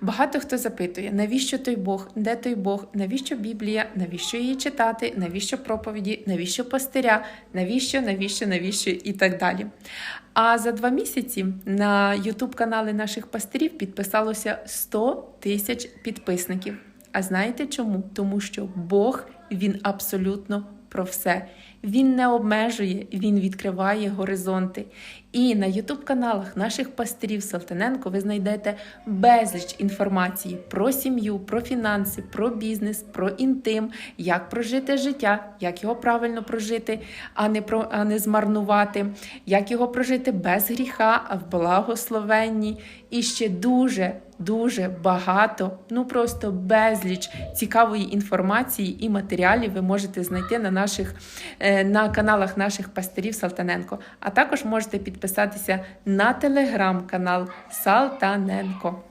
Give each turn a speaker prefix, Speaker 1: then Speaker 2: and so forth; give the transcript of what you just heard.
Speaker 1: Багато хто запитує, навіщо той Бог, де той Бог, навіщо Біблія, навіщо її читати, навіщо проповіді, навіщо пастиря, навіщо, навіщо, навіщо і так далі. А за два місяці на Ютуб канали наших пастирів підписалося 100 тисяч підписників. А знаєте чому? Тому що Бог він абсолютно про все. Він не обмежує, він відкриває горизонти. І на Ютуб-каналах наших пастирів Салтаненко ви знайдете безліч інформації про сім'ю, про фінанси, про бізнес, про інтим, як прожити життя, як його правильно прожити, а не про а не змарнувати, як його прожити без гріха, а в благословенні. І ще дуже дуже багато, ну просто безліч цікавої інформації і матеріалів ви можете знайти на наших е, на каналах наших пастирів Салтаненко. А також можете підписатися на телеграм-канал Салтаненко.